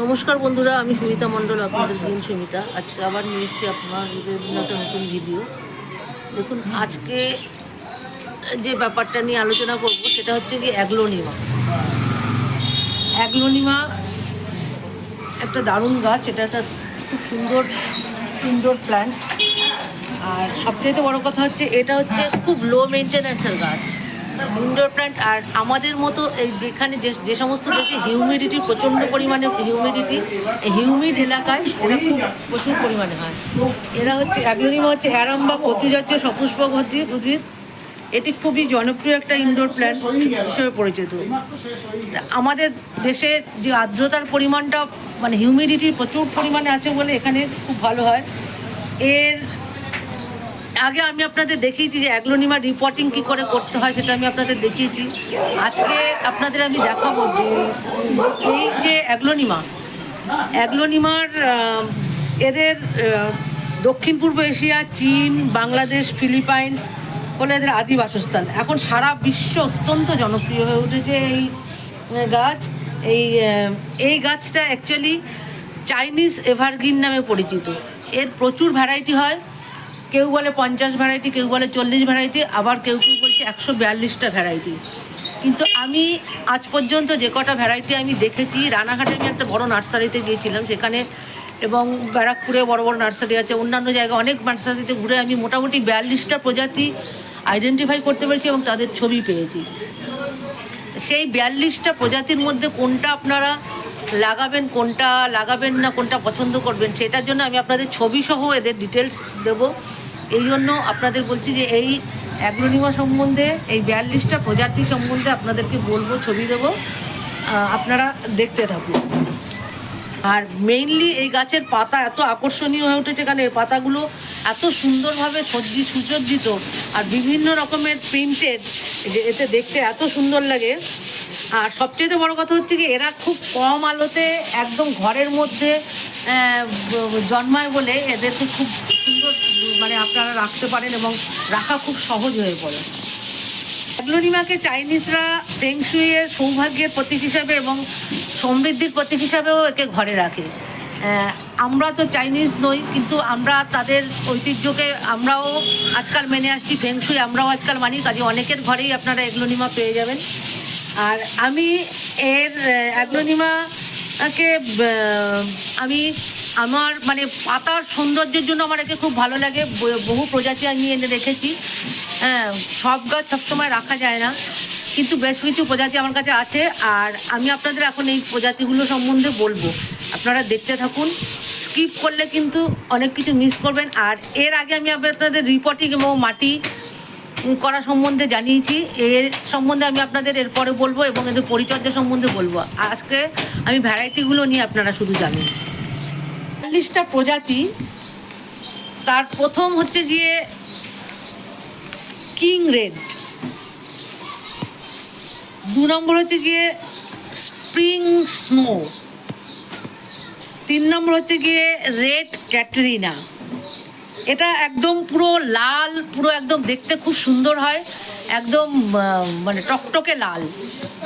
নমস্কার বন্ধুরা, আমি সুমিতা মণ্ডল, আপনাদের দিন সুমিতা আজকে আবার নিয়ে এসেছি আপনাদের একটা নতুন ভিডিও দেখুন, আজকে যে ব্যাপারটা নিয়ে আলোচনা করব সেটা হচ্ছে কি অ্যাগ্লোনিমা। অ্যাগ্লোনিমা একটা দারুণ গাছ, এটা একটা খুব সুন্দর ইনডোর প্ল্যান্ট আর সবচেয়ে বড় কথা হচ্ছে, এটা হচ্ছে খুব লো মেনটেন্যান্সের গাছ। ইনডোর প্ল্যান্ট আর আমাদের মতো এই যেখানে যে যে সমস্ত দেশে হিউমিডিটি প্রচণ্ড পরিমাণে হিউমিডিটি, হিউমিড এলাকায় এরা খুব প্রচুর পরিমাণে হয়। এরা হচ্ছে অ্যাগ্লোনিমা হচ্ছে অ্যারাম্বা কচুজাতীয় সপুষ্পক উদ্ভিদ উদ্ভিদ। এটি খুবই জনপ্রিয় একটা ইনডোর প্ল্যান্ট হিসেবে পরিচিত। আমাদের দেশে যে আর্দ্রতার পরিমাণটা মানে হিউমিডিটি প্রচুর পরিমাণে আছে বলে এখানে খুব ভালো হয়। এর আগে আমি আপনাদের দেখিয়েছি যে অ্যাগ্লোনিমা রিপোর্টিং কি করে করতে হয়, সেটা আমি আপনাদের দেখিয়েছি। আজকে আপনাদের আমি দেখাবো যে এই যে অ্যাগ্লোনিমা, অ্যাগ্লোনিমার এদের দক্ষিণ পূর্ব এশিয়া, চীন, বাংলাদেশ, ফিলিপাইন্স হলো এদের আদি বাসস্থান। এখন সারা বিশ্ব অত্যন্ত জনপ্রিয় হয়ে উঠেছে এই গাছ। এই এই গাছটা অ্যাকচুয়ালি চাইনিজ এভারগ্রিন নামে পরিচিত। এর প্রচুর ভ্যারাইটি হয়। কেউ বলে পঞ্চাশ ভ্যারাইটি কেউ বলে চল্লিশ ভ্যারাইটি আবার কেউ কেউ বলছে একশো বিয়াল্লিশটা ভ্যারাইটি কিন্তু আমি আজ পর্যন্ত যে কটা ভ্যারাইটি আমি দেখেছি, রানাঘাটে আমি একটা বড় নার্সারিতে গিয়েছিলাম, সেখানে এবং ব্যারাকপুরে বড় বড় নার্সারি আছে, অন্যান্য জায়গায় অনেক নার্সারিতে ঘুরে আমি মোটামুটি বিয়াল্লিশটা প্রজাতি আইডেন্টিফাই করতে পেরেছি এবং তাদের ছবি পেয়েছি। সেই বিয়াল্লিশটা প্রজাতির মধ্যে কোনটা আপনারা লাগাবেন, কোনটা লাগাবেন না, কোনটা পছন্দ করবেন, সেটার জন্য আমি আপনাদের ছবি সহ এদের ডিটেলস দেব। এই জন্য আপনাদের বলছি যে এই অ্যাগ্লোনিমা সম্বন্ধে, এই বিয়াল্লিশটা প্রজাতি সম্বন্ধে আপনাদেরকে বলব, ছবি দেবো আপনারা দেখতে থাকুন। আর মেইনলি এই গাছের পাতা এত আকর্ষণীয় হয়ে উঠেছে কারণ এই পাতাগুলো এত সুন্দরভাবে সজ্জি সুসজ্জিত আর বিভিন্ন রকমের প্রিন্টেড, যে এতে দেখতে এত সুন্দর লাগে। আর সবচেয়ে বড় কথা হচ্ছে কি, এরা খুব কম আলোতে একদম ঘরের মধ্যে জন্মায় বলে এদেরকে খুব মানে আপনারা রাখতে পারেন এবং রাখা খুব সহজ হয়ে পড়ে। অ্যাগ্লোনিমাকে চাইনিজরা ফেংশুইয়ের সৌভাগ্যের প্রতীক হিসাবে এবং সমৃদ্ধির প্রতীক হিসাবেও একে ঘরে রাখে। আমরা তো চাইনিজ নই, কিন্তু আমরা তাদের ঐতিহ্যকে আমরাও আজকাল মেনে আসছি ফেংশুই আমরাও আজকাল মানি, কাজে অনেকের ঘরেই আপনারা এগ্লোনিমা পেয়ে যাবেন। আর আমি এর অ্যাগ্লোনিমাকে আমি আমার মানে পাতার সৌন্দর্যের জন্য আমার একে খুব ভালো লাগে। বহু প্রজাতি আমি এনে রেখেছি। হ্যাঁ সব গাছ সবসময় রাখা যায় না। কিন্তু বেশ কিছু প্রজাতি আমার কাছে আছে। আর আমি আপনাদের এখন এই প্রজাতিগুলো সম্বন্ধে বলব। আপনারা দেখতে থাকুন। স্কিপ করলে কিন্তু অনেক কিছু মিস করবেন। আর এর আগে আমি আপনাদের রিপোর্টিং এবং মাটি করা সম্বন্ধে জানিয়েছি। এর সম্বন্ধে আমি আপনাদের এরপরে বলব এবং এদের পরিচর্যা সম্বন্ধে বলব। আজকে আমি ভ্যারাইটিগুলো নিয়ে আপনারা শুধু জানেন। চল্লিশটা প্রজাতি। তার প্রথম হচ্ছে গিয়ে কিং রেড। দু নম্বর হচ্ছে গিয়ে স্প্রিং স্নো। তিন নম্বর হচ্ছে গিয়ে রেড ক্যাটরিনা। এটা একদম পুরো লাল, পুরো একদম দেখতে খুব সুন্দর হয়। একদম মানে টকটকে লাল।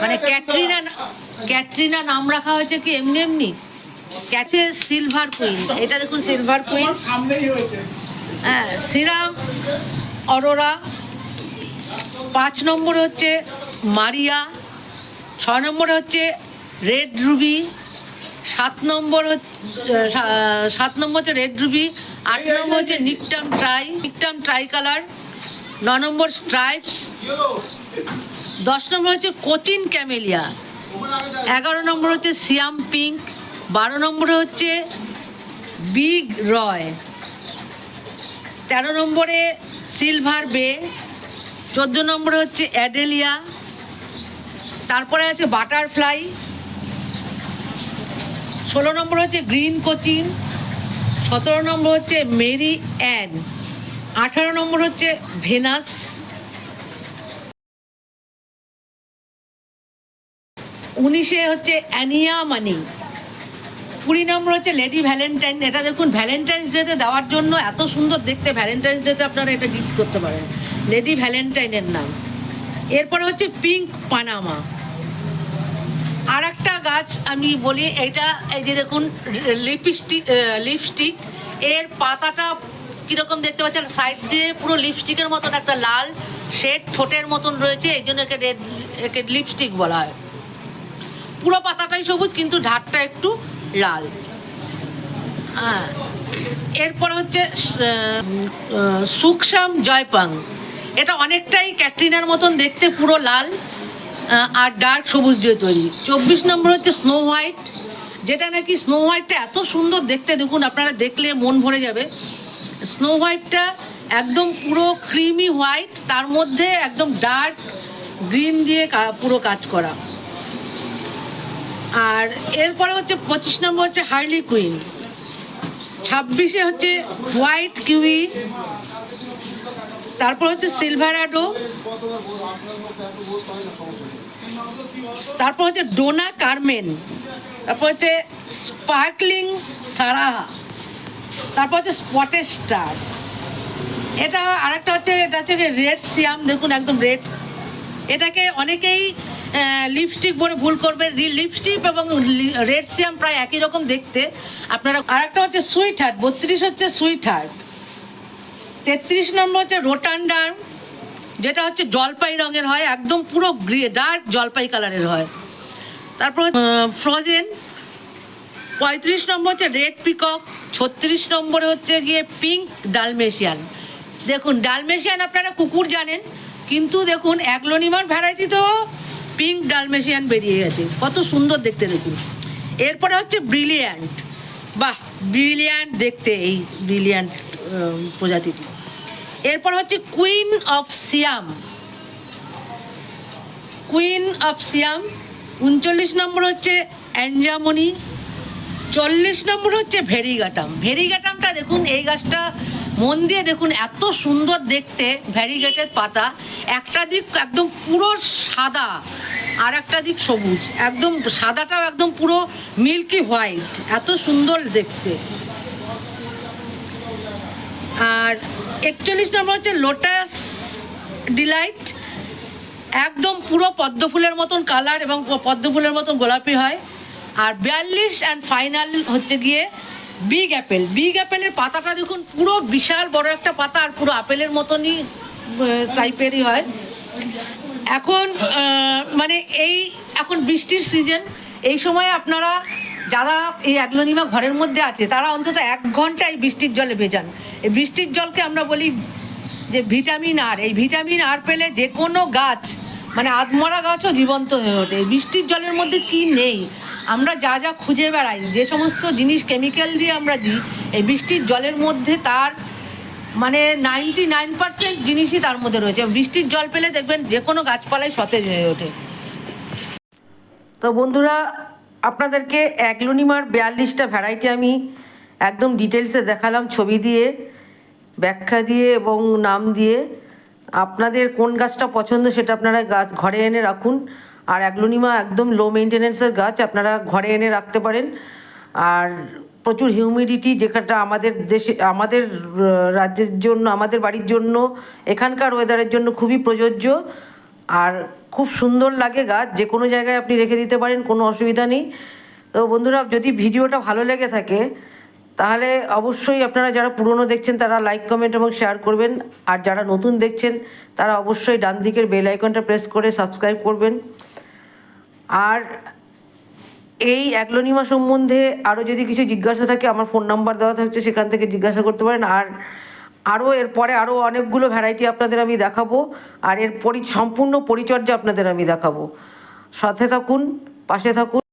মানে ক্যাটরিনা ক্যাটরিনা নাম রাখা হয়েছে কি এমনি এমনি? ক্যাচে সিলভার কুইন এটা দেখুন সিলভার কুইন হ্যাঁ সিরাম অরোরা। পাঁচ নম্বরে হচ্ছে মারিয়া। ছয় নম্বরে হচ্ছে রেড রুবি। সাত নম্বর সাত নম্বর হচ্ছে রেড রুবি। আট নম্বর হচ্ছে নিকটাম ট্রাই নিকটাম ট্রাই কালার। ন নম্বর স্ট্রাইপস। দশ নম্বর হচ্ছে কোচিন ক্যামেলিয়া। এগারো নম্বর হচ্ছে সিয়াম পিঙ্ক। বারো নম্বরে হচ্ছে বিগ রয়। তেরো নম্বরে সিলভার বে। চোদ্দ নম্বরে হচ্ছে অ্যাডেলিয়া। তারপরে আছে বাটারফ্লাই। ষোলো নম্বর হচ্ছে গ্রিন কোচিন। সতেরো নম্বর হচ্ছে মেরি অ্যান। আঠারো নম্বর হচ্ছে ভেনাস। উনিশে হচ্ছে অ্যানিয়া মানি। কুড়ি নম্বর হচ্ছে লেডি ভ্যালেন্টাইন এটা দেখুন ভ্যালেন্টাইন্স ডেতে দেওয়ার জন্য এত সুন্দর দেখতে। ভ্যালেন্টাইন্স ডেতে আপনারা এটা গিফট করতে পারেন। লেডি ভ্যালেন্টাইনের নাম। এরপরে হচ্ছে পিঙ্ক পানামা আর একটা গাছ আমি বলি, এটা এই যে দেখুন লিপস্টিক লিপস্টিক এর পাতাটা কীরকম দেখতে পাচ্ছেন? সাইড দিয়ে পুরো লিপস্টিকের মতন একটা লাল শেড ঠোঁটের মতন রয়েছে। এই জন্য একে রেড একে লিপস্টিক বলা হয়। পুরো পাতাটাই সবুজ, কিন্তু ঢাকটা একটু লাল। হ্যাঁ এরপর হচ্ছে সুকসাম জয়পাং। এটা অনেকটাই ক্যাটরিনার মতন দেখতে, পুরো লাল আর ডার্ক সবুজ দিয়ে তৈরি। চব্বিশ নম্বর হচ্ছে স্নো হোয়াইট। যেটা নাকি স্নো হোয়াইটটা এত সুন্দর দেখতে, দেখুন, আপনারা দেখলে মন ভরে যাবে। স্নো হোয়াইটটা একদম পুরো ক্রিমি হোয়াইট, তার মধ্যে একদম ডার্ক গ্রিন দিয়ে পুরো কাজ করা। আর এরপরে হচ্ছে পঁচিশ নম্বর হচ্ছে হার্লি কুইন ছাব্বিশে হচ্ছে হোয়াইট কিউই তারপর হচ্ছে সিলভার সিলভারাডো তারপর হচ্ছে ডোনা কার্মেন তারপর হচ্ছে স্পার্কলিং সারাহা তারপর হচ্ছে স্পটেড স্টার এটা আরেকটা হচ্ছে, এটা হচ্ছে রেড সিয়াম দেখুন একদম রেড এটাকে অনেকেই লিপস্টিক বলে ভুল করবে। লিপস্টিক এবং রেড সিয়াম প্রায় একই রকম দেখতে। আপনারা আরেকটা হচ্ছে সুইট হার্ট বত্রিশ হচ্ছে সুইট হার্ট তেত্রিশ নম্বর হচ্ছে রোটান্ডার যেটা হচ্ছে জলপাই রঙের হয়, একদম পুরো গ্রে ডার্ক জলপাই কালারের হয়। তারপর ফ্রোজেন পঁয়ত্রিশ নম্বর হচ্ছে রেড পিকক ছত্রিশ নম্বরে হচ্ছে গিয়ে পিঙ্ক ডালমেশিয়ান দেখুন ডালমেশিয়ান আপনারা কুকুর জানেন, কিন্তু দেখুন অ্যাগ্লোনিমার ভ্যারাইটি তো পিঙ্ক ডালমেশিয়ান বেরিয়ে গেছে। কত সুন্দর দেখতে দেখুন। এরপরে হচ্ছে ব্রিলিয়ান্ট। বাহ, ব্রিলিয়ান্ট দেখতে এই ব্রিলিয়ান্ট প্রজাতিটি। এরপর হচ্ছে queen of Siam. Queen of Siam, উনচল্লিশ নম্বর হচ্ছে অ্যাঞ্জামনি, চল্লিশ নম্বর হচ্ছে ভেরিগাটাম। ভেরিগাটামটা দেখুন, এই গাছটা মন দিয়ে দেখুন এত সুন্দর দেখতে ভ্যারিগেটের পাতা। একটা দিক একদম পুরো সাদা, আর একটা দিক সবুজ। একদম সাদাটাও একদম পুরো মিল্কি হোয়াইট। এত সুন্দর দেখতে। আর একচল্লিশ নম্বর হচ্ছে লোটাস ডিলাইট। একদম পুরো পদ্ম ফুলের মতন কালার এবং পদ্ম ফুলের মতন গোলাপি হয়। আর বিয়াল্লিশ অ্যান্ড ফাইনাল হচ্ছে গিয়ে বিগ অ্যাপেল বিগ অ্যাপেলের পাতাটা দেখুন, পুরো বিশাল বড় একটা পাতা আর পুরো আপেলের মতনই টাইপেরই হয়। এখন মানে এই, এখন বৃষ্টির সিজন এই সময় আপনারা যারা এই অ্যাগ্লোনিমা ঘরের মধ্যে আছে, তারা অন্তত এক ঘণ্টা এই বৃষ্টির জলে ভেজান। এই বৃষ্টির জলকে আমরা বলি যে ভিটামিন আর। এই ভিটামিন আর পেলে যে কোনো গাছ মানে আদমরা গাছও জীবন্ত হয়ে ওঠে। এই বৃষ্টির জলের মধ্যে কি নেই? আমরা যা যা খুঁজে বেড়াই, যে সমস্ত জিনিস কেমিক্যাল দিয়ে আমরা দিই, এই বৃষ্টির জলের মধ্যে তার মানে নাইনটি নাইন পার্সেন্ট জিনিসই তার মধ্যে রয়েছে। বৃষ্টির জল পেলে দেখবেন যে কোনো গাছপালাই সতেজ হয়ে ওঠে। তো বন্ধুরা, আপনাদেরকে অ্যাগ্লোনিমার বিয়াল্লিশটা ভ্যারাইটি আমি একদম ডিটেলসে দেখালাম, ছবি দিয়ে, ব্যাখ্যা দিয়ে এবং নাম দিয়ে। আপনাদের কোন গাছটা পছন্দ সেটা আপনারা গাছ ঘরে এনে রাখুন। আর অ্যাগ্লোনিমা একদম লো মেনটেনেন্সের গাছ, আপনারা ঘরে এনে রাখতে পারেন। আর প্রচুর হিউমিডিটি যেখানটা আমাদের দেশে, আমাদের রাজ্যের জন্য, আমাদের বাড়ির জন্য, এখানকার ওয়েদারের জন্য খুবই প্রযোজ্য। আর খুব সুন্দর লাগে গাছ, যে কোনো জায়গায় আপনি রেখে দিতে পারেন, কোনো অসুবিধা নেই। তো বন্ধুরা, যদি ভিডিওটা ভালো লেগে থাকে, তাহলে অবশ্যই আপনারা যারা পুরনো দেখছেন, তারা লাইক কমেন্ট এবং শেয়ার করবেন। আর যারা নতুন দেখছেন, তারা অবশ্যই ডান দিকের বেল আইকনটা প্রেস করে সাবস্ক্রাইব করবেন। আর এই অ্যাগ্লোনিমা সম্বন্ধে আরও যদি কিছু জিজ্ঞাসা থাকে, আমার ফোন নাম্বার দেওয়া থাকছে, সেখান থেকে জিজ্ঞাসা করতে পারেন। আর আরও এরপরে আরও অনেকগুলো ভ্যারাইটি আপনাদের আমি দেখাবো, আর এর পরি, সম্পূর্ণ পরিচর্যা আপনাদের আমি দেখাবো। সাথে থাকুন, পাশে থাকুন।